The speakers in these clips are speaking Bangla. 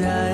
ใจ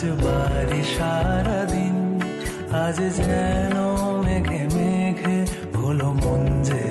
আজ বাড়ি সারাদিন আজ যেন মেঘে মেঘে ভুলো মন যে